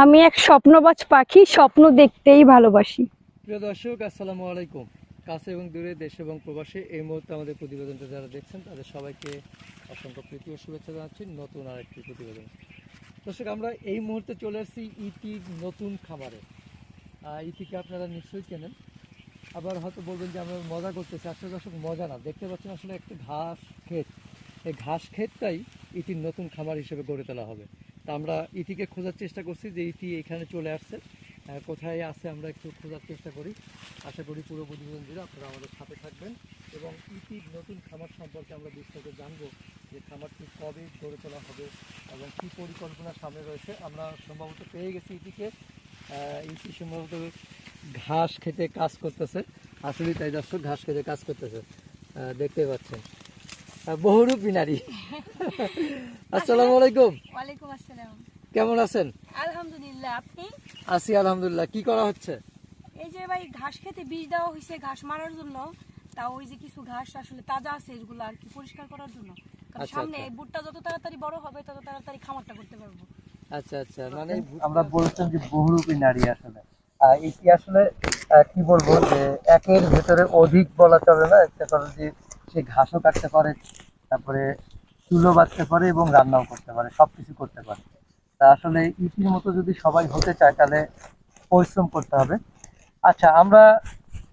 আমি এক স্বপ্নবাজ পাখি, স্বপ্ন দেখতেই ভালোবাসি। প্রিয় দর্শক, আসসালামু আলাইকুম। কাছে এবং দূরে দেশ এবং প্রবাসে এই মুহূর্তে আমাদের প্রতিবেদনটা যারা দেখছেন, তাদের সবাইকে অসংখ্য প্রীতি ও শুভেচ্ছা জানাচ্ছি নতুন আরেকটি প্রতিবেদন। দর্শক, আমরা এই মুহূর্তে চলে আসছি ইটির নতুন খামারে। ইতিকে আপনারা নিশ্চয়ই চেনেন। আবার হয়তো বলবেন যে আমরা মজা করতেছি। আসলে দর্শক, মজা না। দেখতে পাচ্ছেন আসলে একটা ঘাস ক্ষেত। এই ঘাস ক্ষেতটাই ইটির নতুন খামার হিসেবে গড়ে তোলা হবে। তা আমরা ইটিকে খোঁজার চেষ্টা করছি যে ইটি এখানে চলে আসছে। কোথায় আছে আমরা একটু খোঁজার চেষ্টা করি। আশা করি পুরো প্রতিবেদন জুড়ে আপনারা আমাদের সাথে থাকবেন এবং ইটির নতুন খামার সম্পর্কে আমরা বিস্তারিত জানব যে খামারটি কবে গড়ে তোলা হবে এবং কী পরিকল্পনা সামনে রয়েছে। আমরা সম্ভবত পেয়ে গেছি আহ, ইটি সম্ভবত ঘাস খেতে কাজ করতেছে। আসলে তাই দর্শক ঘাস খেতে কাজ করতেছে। দেখতে পাচ্ছেন। বহুরূপী নারী আসসালামু আলাইকুম ওয়ালাইকুম আসসালাম। কেমন আছেন? আলহামদুলিল্লাহ আপনি? আছি আলহামদুলিল্লাহ। কি করা হচ্ছে? এই যে ভাই ঘাস খেতে বীজ দেওয়া হয়েছে ঘাস মারার জন্য। তা ওই যে কিছু ঘাস আসলে তাজা আছে এগুলো আর কি পরিষ্কার করার জন্য। কারণ আচ্ছা, সামনে আচ্ছা। এই বুটটা যত তাড়াতাড়ি বড় হবে তত তাড়াতাড়ি খামারটা করতে পারব। আচ্ছা আচ্ছা। মানে আমরা বলছেন যে বহুরূপী নারী আসলে। এটি আসলে আহ, কি বলব যে একের ভেতরে অধিক বলা চলে না? একটা কারণ যে সে ঘাসও কাটতে পারে তারপরে চুলো বাঁধতে পারে এবং রান্নাও করতে পারে সবকিছু করতে পারে। তা আসলে ইটির মতো যদি সবাই হতে চায় তাহলে পরিশ্রম করতে হবে। আচ্ছা আমরা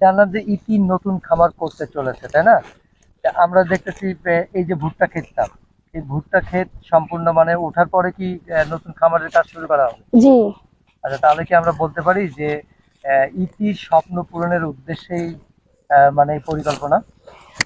জানলাম যে ইটি নতুন খামার করতে চলেছে তাই না? আমরা দেখতেছি এই যে ভুট্টা ক্ষেতটা এই ভুট্টা ক্ষেত সম্পূর্ণ মানে ওঠার পরে কি নতুন খামারের কাজ শুরু করা হবে? জি। আচ্ছা তাহলে কি আমরা বলতে পারি যে ইটি স্বপ্ন পূরণের উদ্দেশ্যেই মানে পরিকল্পনা?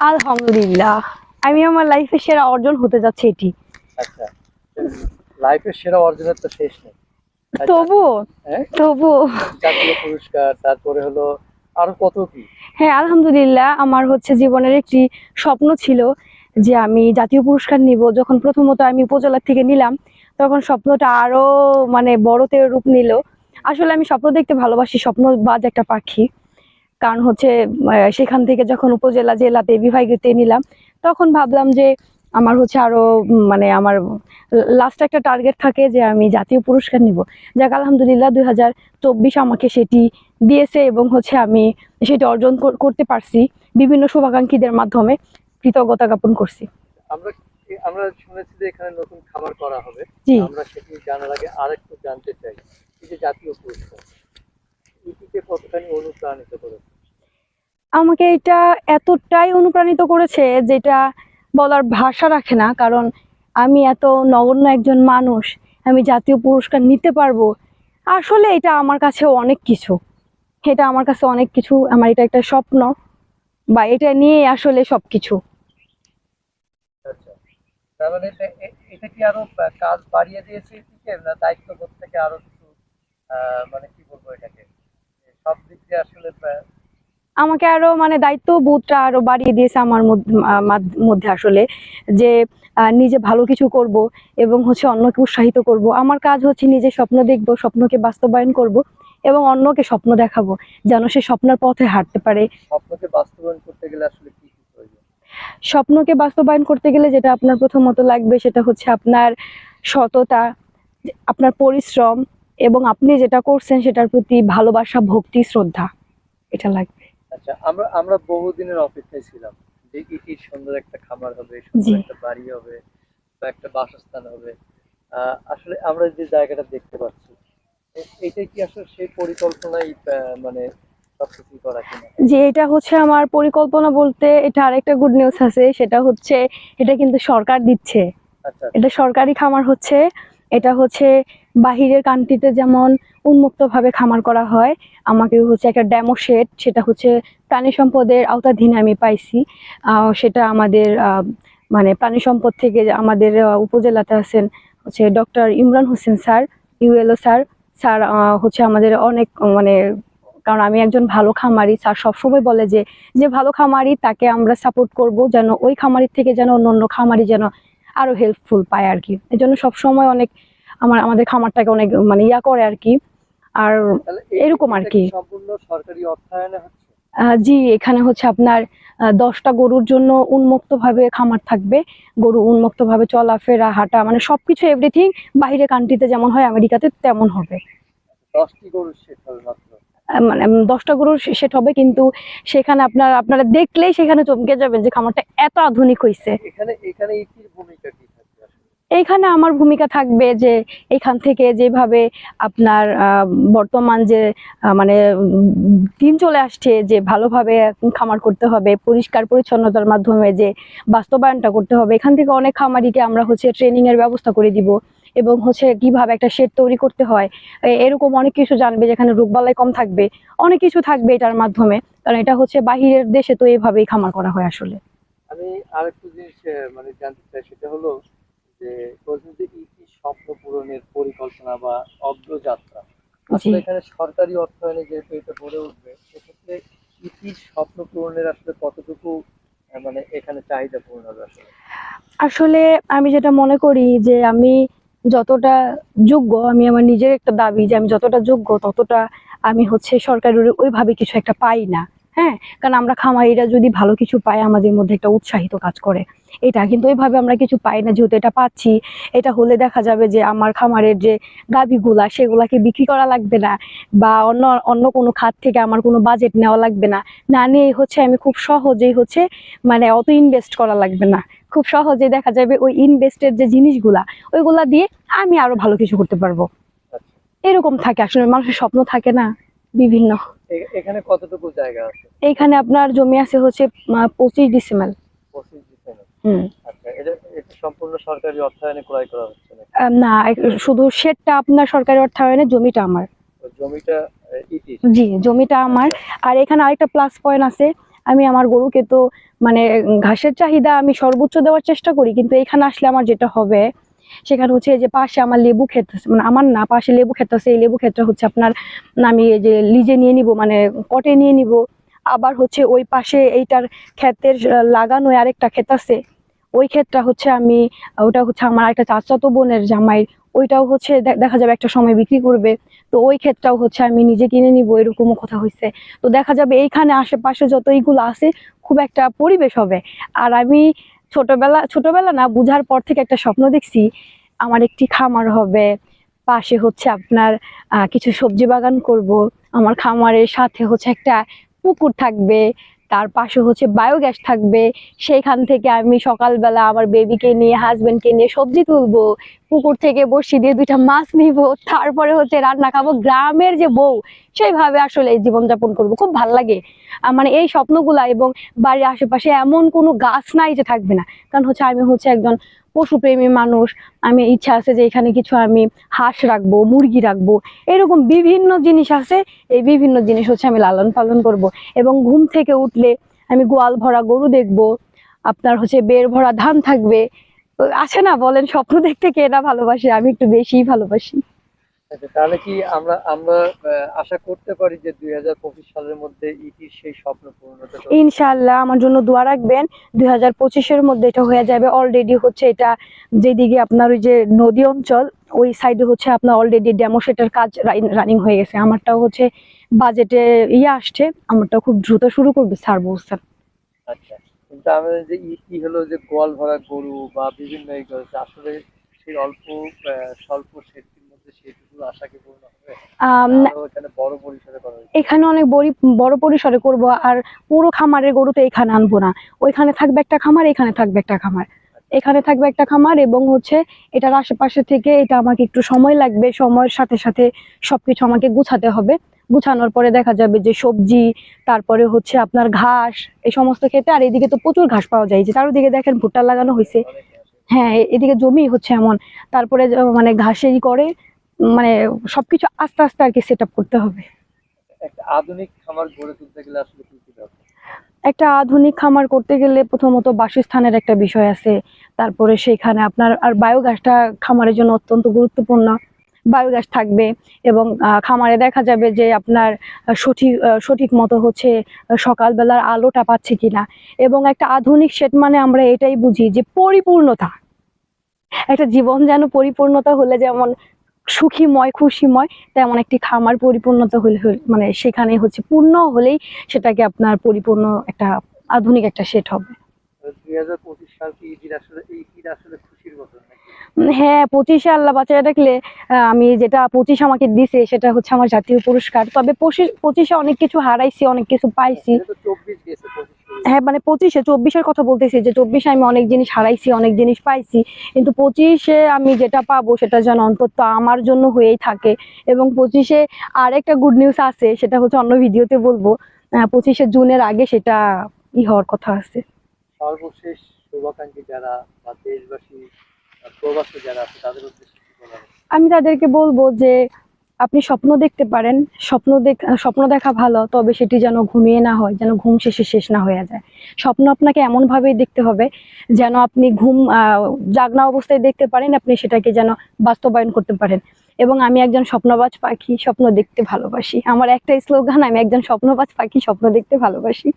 আলহামদুলিল্লাহ। আমি আমার লাইফে সেরা অর্জন হতে যাচ্ছে এটি। আচ্ছা। লাইফের সেরা অর্জনের তো শেষ নেই। তবু হ্যাঁ? তবু জাতীয় পুরস্কার তারপরে হলো আরও কত কি? হ্যাঁ আলহামদুলিল্লাহ আমার হচ্ছে জীবনের একটি স্বপ্ন ছিল যে আমি জাতীয় পুরস্কার নিব। যখন প্রথমত আমি উপজেলা থেকে নিলাম তখন স্বপ্নটা আরও মানে বড়তে রূপ নিল। আসলে আমি স্বপ্ন দেখতে ভালোবাসি স্বপ্ন স্বপ্নবাজ একটা পাখি। কারণ হচ্ছে সেখান থেকে যখন উপজেলা জেলাতে বিভাগীয়তে নিলাম তখন ভাবলাম যে আমার হচ্ছে আরও উম, মানে আমার লাস্ট একটা টার্গেট থাকে যে আমি জাতীয় পুরস্কার নিব। যাক আলহামদুলিল্লাহ দুই হাজার চব্বিশ আমাকে সেটি দিয়েছে এবং হচ্ছে আমি সেটি অর্জন করতে পারছি। বিভিন্ন শুভাকাঙ্ক্ষীদের মাধ্যমে কৃতজ্ঞতা জ্ঞাপন করছি। আমরা আমরা শুনেছি যে এখানে নতুন খাবার করা হবে। জি। আমরা সেটি জানার আগে আরেকটু জানতে চাই এই যে জাতীয় পুরস্কার। ইটিকে কতখানি অনুপ্রাণিত করেছে? আমাকে এটা এতটাই অনুপ্রাণিত করেছে যেটা বলার ভাষা রাখে না কারণ আমি এত নগণ্য একজন মানুষ আমি জাতীয় পুরস্কার নিতে পারব। আসলে এটা আমার কাছে অনেক কিছু। এটা আমার কাছে অনেক কিছু আমার এটা একটা স্বপ্ন বা এটা নিয়ে আসলে সবকিছু। আচ্ছা। তার মানে এটা- কি আরও কাজ বাড়িয়ে দিয়েছে এটিকে থেকে আরও কিছু মানে কি বলব এটাকে যে সব দিক দিয়ে আসলে আহ, আমাকে আরও মানে দায়িত্ব বোধটা আরও বাড়িয়ে দিয়েছে আমার মধ্য- আসলে যে নিজে ভালো কিছু করব এবং হচ্ছে অন্যকে উৎসাহিত করব। আমার কাজ হচ্ছে নিজে স্বপ্ন দেখব স্বপ্নকে বাস্তবায়ন করব এবং অন্যকে স্বপ্ন দেখাবো যেন সে স্বপ্নের পথে হাঁটতে পারে। স্বপ্নকে বাস্তবায়ন করতে গেলে আসলে কি স্বপ্নকে বাস্তবায়ন করতে গেলে যেটা আপনার প্রথমত লাগবে সেটা হচ্ছে আপনার সততা আপনার পরিশ্রম এবং আপনি যেটা করছেন সেটার প্রতি ভালোবাসা ভক্তি শ্রদ্ধা। এটা লাগবে। আচ্ছা আমরা আমরা বহুদিনের অপেক্ষায় ছিলাম যে ইটির সুন্দর একটা খামার হবে সুন্দর একটা বাড়ি হবে বা একটা বাসস্থান হবে। আসলে আমরা যে জায়গাটা দেখতে পাচ্ছি এটা কি আসলে সেই পরিকল্পনাই মানে যে এটা হচ্ছে আমার পরিকল্পনা বলতে এটা আরেকটা গুড নিউজ আছে সেটা হচ্ছে এটা কিন্তু সরকার দিচ্ছে। আচ্ছা। এটা সরকারি খামার হচ্ছে। এটা হচ্ছে বাহিরের কান্ট্রিতে যেমন উন্মুক্তভাবে খামার করা হয়, আমাকে হচ্ছে একটা ড্যামো শেড সেটা হচ্ছে প্রাণী সম্পদের আওতাধীনে আমি পাইছি। সেটা আমাদের মানে প্রাণী সম্পদ থেকে আমাদের উপজেলাতে আছেন হচ্ছে doctor Imran Hossain sir ULO sir. Sir হচ্ছে আমাদের অনেক মানে কারণ আমি একজন ভালো খামারি, স্যার সবসময় বলে যে যে ভালো খামারি তাকে আমরা সাপোর্ট করব যেন ওই খামারির থেকে যেন অন্য অন্য খামারি যেন আরও হেল্পফুল পায় আর কি এই জন্য সবসময় অনেক আমার আমাদের খামারটাকে অনেক মানে ইয়া করে আর কি আর এরকম আর কি। জি এখানে হচ্ছে আপনার দশটা গরুর জন্য উন্মুক্ত ভাবে খামার থাকবে। গরু উন্মুক্ত ভাবে চলাফেরা হাঁটা মানে সবকিছু এভরিথিং বাইরে কান্ট্রিতে যেমন হয় আমেরিকাতে তেমন হবে। দশটি গরুর শেড হবে মাত্র। মানে দশটা গরুর সেট হবে কিন্তু সেখানে আপনার আপনারা দেখলেই সেখানে চমকে যাবেন যে খামারটা এত আধুনিক হয়েছে এইখানে আমার ভূমিকা থাকবে যে এখান থেকে যেভাবে আপনার আহ, বর্তমান যে মানে দিন চলে আসছে যে ভালোভাবে খামার করতে হবে পরিষ্কার পরিচ্ছন্নতার মাধ্যমে যে বাস্তবায়নটা করতে হবে এখান থেকে অনেক খামারিকে আমরা হচ্ছে ট্রেনিংয়ের ব্যবস্থা করে দিব। এবং হচ্ছে কীভাবে একটা শেড তৈরি করতে হয় এরকম অনেক কিছু জানবে যেখানে রোগবালাই কম থাকবে। অনেক কিছু থাকবে এটার মাধ্যমে। কারণ এটা হচ্ছে বাহিরের দেশে তো এইভাবেই খামার করা হয় আসলে। আমি আরেকটু জিনিস মানে জানতে চাই সেটা হলো যে যে স্বপ্ন পূরণের পরিকল্পনা বা অগ্রযাত্রা আসলে এখানে সরকারি অর্থায়নে যেহেতু এটা গড়ে উঠবে সেক্ষেত্রে ইটির স্বপ্ন পূরণের আসলে কতটুকু মানে এখানে চাহিদা পূরণ হবে আসলে? আসলে আমি যেটা মনে করি যে আমি যতটা যোগ্য আমি আমার নিজের একটা দাবি যে আমি যতটা যোগ্য, ততটা আমি হচ্ছে সরকারের ওইভাবে কিছু একটা পাই না। হ্যাঁ? কারণ আমরা খামারিরা যদি ভালো কিছু পাই, আমাদের মধ্যে একটা উৎসাহিত কাজ করে। এটা কিন্তু ওইভাবে আমরা কিছু পাই না, যেহেতু এটা পাচ্ছি। এটা হলে দেখা যাবে যে আমার খামারের যে গাভিগুলা, সেগুলাকে বিক্রি করা লাগবে না বা অন্য অন্য কোনো খাত থেকে আমার কোনো বাজেট নেওয়া লাগবে না। না নিয়ে হচ্ছে আমি খুব সহজেই হচ্ছে মানে অত ইনভেস্ট করা লাগবে না। খুব সহজে দেখা যাবে ওই ইনভেস্টের যে জিনিসগুলা ওইগুলা দিয়ে আমি আরও ভালো কিছু করতে পারব। এরকম থাকে আসলে মানুষের স্বপ্ন থাকে না বিভিন্ন। এখানে কতটুকু জায়গা আছে? এইখানে আপনার জমি আছে হচ্ছে পঁচিশ হুম। আচ্ছা না শুধু শেডটা আপনার সরকারি অর্থায়নে জমিটা আমার। জমিটা জি জমিটা আমার। আর এখানে আরেকটা প্লাস পয়েন্ট আছে আমি আমার গরুকে তো মানে ঘাসের চাহিদা আমি সর্বোচ্চ দেওয়ার চেষ্টা করি, কিন্তু এখানে আসলে আমার যেটা হবে, সেখানে হচ্ছে যে পাশে আমার লেবু ক্ষেত মানে আমার না পাশে লেবু ক্ষেত আছে, এই লেবু ক্ষেতটা হচ্ছে আপনার আমি এই যে লিজে নিয়ে নিব মানে কটে নিয়ে নিব, আবার হচ্ছে ওই পাশে এইটার ক্ষেতের লাগানো আরেকটা ক্ষেত আছে, ওই ক্ষেতটা হচ্ছে আমি, ওটা হচ্ছে আমার একটা চাচাতো বোনের জামাই ওইটাও হচ্ছে দেখা যাবে একটা সময় বিক্রি করবে। তো ওই ক্ষেতটাও হচ্ছে আমি নিজে কিনে নিব, এরকমও কথা হয়েছে তো দেখা যাবে এইখানে আশেপাশে যত এইগুলো আছে, খুব একটা পরিবেশ হবে। আর আমি ছোটবেলা ছোটবেলা না, বুঝার পর থেকে একটা স্বপ্ন দেখছি, আমার একটি খামার হবে। পাশে হচ্ছে আপনার কিছু সবজি বাগান করব। আমার খামারের সাথে হচ্ছে একটা পুকুর থাকবে। তার পাশে হচ্ছে বায়োগ্যাস থাকবে। সেইখান থেকে আমি সকালবেলা আমার বেবিকে নিয়ে হাজবেন্ডকে নিয়ে সবজি তুলবো, পুকুর থেকে বসি দিয়ে দুইটা মাছ নিব, তারপরে হচ্ছে রান্না খাব গ্রামের যে বউ, সেইভাবে আসলে এই জীবনযাপন করব। খুব ভালো লাগে। মানে এই স্বপ্নগুলা এবং বাড়ির আশেপাশে এমন কোনো গাছ নাই যে থাকবে না। কারণ হচ্ছে আমি হচ্ছে একজন পশুপ্রেমী মানুষ, আমি ইচ্ছা আছে যে এখানে কিছু আমি হাঁস রাখব, মুরগি রাখব, এরকম বিভিন্ন জিনিস আছে। এই বিভিন্ন জিনিস হচ্ছে আমি লালন পালন করব। এবং ঘুম থেকে উঠলে আমি গোয়াল ভরা গরু দেখব, আপনার হচ্ছে বের ভরা ধান থাকবে। আছে না বলেন, স্বপ্ন দেখতে কে না ভালোবাসে? আমি একটু বেশিই ভালোবাসি। তাহলে কি আমরা আমরা আশা করতে পারি যে দুই হাজার পঁচিশ সালের মধ্যে ইটির সেই স্বপ্ন পূরণ? ইনশাআল্লাহ আমার জন্য দোয়া রাখবেন দুই হাজার পঁচিশের মধ্যে এটা হয়ে যাবে অলরেডি হচ্ছে এটা যেদিকে আপনার ওই যে নদী অঞ্চল ওই সাইডে হচ্ছে আপনার অলরেডি ডেমো সেটার কাজ রানিং হয়ে গেছে আমারটাও হচ্ছে বাজেটে ইয়ে আসছে আমারটাও খুব দ্রুত শুরু করবে স্যার বলছেন আচ্ছা কিন্তু আমাদের যে ইটি হলো যে গোয়াল ভরা গরু বা বিভিন্ন আসলে সেই অল্প স্বল্প সেটির এখানে অনেক বড় বড় পরিসরে করব আর পুরো খামারের গরু তো এখানে আনব না। ওইখানে থাকবে একটা খামার এখানে থাকবে একটা খামার। এখানে থাকবে একটা খামার এবং হচ্ছে এটার আশেপাশে থেকে এটা আমাকে একটু সময় লাগবে সময়ের সাথে সাথে সবকিছু আমাকে গুছাতে হবে। গুছানোর পরে দেখা যাবে যে সবজি তারপরে হচ্ছে আপনার ঘাস এই সমস্ত খেতে আর এদিকে তো প্রচুর ঘাস পাওয়া যায় যে চারদিকে দেখেন ভুট্টা লাগানো হয়েছে। হ্যাঁ এদিকে জমি হচ্ছে এমন। তারপরে মানে ঘাসেই করে মানে সবকিছু আস্তে আস্তে আর কি সেট আপ করতে হবে। একটা আধুনিক খামার গড়ে তুলতে গেলে আসলে কি কি দরকার? একটা আধুনিক খামার করতে গেলে প্রথমত বাসস্থানের একটা বিষয় আছে তারপরে সেখানে আপনার আর বায়োগ্যাসটা খামারের জন্য অত্যন্ত গুরুত্বপূর্ণ। বায়োগ্যাস থাকবে এবং খামারে দেখা যাবে যে আপনার সঠিক সঠিক মতো হচ্ছে সকালবেলার আলোটা পাচ্ছে কিনা। এবং একটা আধুনিক সেট মানে আমরা এটাই বুঝি যে পরিপূর্ণতা। একটা জীবন যেন পরিপূর্ণতা হলে যেমন সুখীময় খুশিময় তেমন একটি খামার পরিপূর্ণতা হলে মানে সেখানে হচ্ছে পূর্ণ হলেই সেটাকে আপনার পরিপূর্ণ একটা আধুনিক একটা সেট হবে। হ্যাঁ পঁচিশে আল্লাহ ডাকলে আহ, আমি যেটা পঁচিশ আমাকে দিছে সেটা হচ্ছে আমার জাতীয় পুরস্কার। তবে পঁচিশ পঁচিশে অনেক কিছু হারাইছি অনেক কিছু পাইছি। হ্যাঁ মানে পঁচিশে চব্বিশের কথা বলতেছি যে চব্বিশে আমি অনেক জিনিস হারাইছি অনেক জিনিস পাইছি। কিন্তু পঁচিশে আমি যেটা পাবো সেটা যেন অন্তত আমার জন্য হয়েই থাকে। এবং পঁচিশে আরেকটা গুড নিউজ আছে সেটা হচ্ছে অন্য ভিডিওতে বলব। পঁচিশে জুনের আগে সেটা ই হওয়ার কথা আছে। সর্বশেষ শুভাকাঙ্ক্ষী যারা বা দেশবাসী প্রবাসী যারা আছে তাদের উদ্দেশ্যে আছে? আমি তাদেরকে বলব যে আপনি স্বপ্ন দেখতে পারেন, স্বপ্ন দেখ স্বপ্ন দেখা ভালো, তবে সেটি যেন ঘুমিয়ে না হয়, যেন ঘুম শেষে শেষ না হয়ে যায়। স্বপ্ন আপনাকে এমনভাবেই দেখতে হবে যেন আপনি ঘুম জাগনা অবস্থায় দেখতে পারেন, আপনি সেটাকে যেন বাস্তবায়ন করতে পারেন। এবং আমি একজন স্বপ্নবাজ পাখি, স্বপ্ন দেখতে ভালোবাসি। আমার একটাই স্লোগান, আমি একজন স্বপ্নবাজ পাখি, স্বপ্ন দেখতে ভালোবাসি।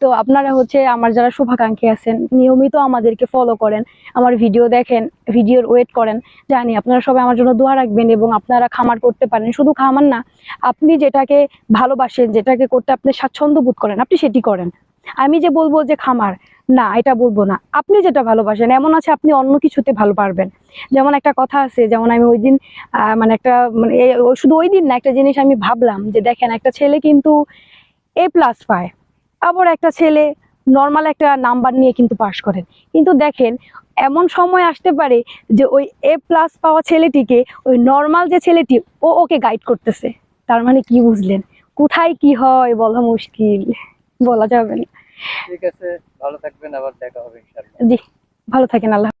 তো আপনারা হচ্ছে, আমার যারা শুভাকাঙ্ক্ষী আছেন, নিয়মিত আমাদেরকে ফলো করেন, আমার ভিডিও দেখেন ভিডিওর ওয়েট করেন, জানি আপনারা সবাই আমার জন্য দোয়া রাখবেন এবং আপনারা খামার করতে পারেন। শুধু খামার না, আপনি যেটাকে ভালোবাসেন, যেটাকে করতে আপনি স্বাচ্ছন্দ্য বোধ করেন, আপনি সেটি করেন। আমি যে বলব যে খামার না, এটা বলব না। আপনি যেটা ভালোবাসেন, এমন আছে আপনি অন্য কিছুতে ভালো পারবেন। যেমন একটা কথা আছে, যেমন আমি ওই দিন মানে একটা মানে শুধু ওই দিন না, একটা জিনিস আমি ভাবলাম যে দেখেন, একটা ছেলে কিন্তু এ প্লাস পায়, আবার একটা ছেলে নর্মাল একটা নাম্বার নিয়ে কিন্তু পাশ করেন। কিন্তু দেখেন, এমন সময় আসতে পারে যে ওই এ প্লাস পাওয়া ছেলেটিকে, ওই নর্মাল যে ছেলেটি, ও ওকে গাইড করতেছে। তার মানে কি বুঝলেন? কোথায় কি হয় বলা মুশকিল, বলা যাবে না। ঠিক আছে ভালো থাকবেন আবার দেখা হবে ইনশাআল্লাহ। জি ভালো থাকেন আল্লাহ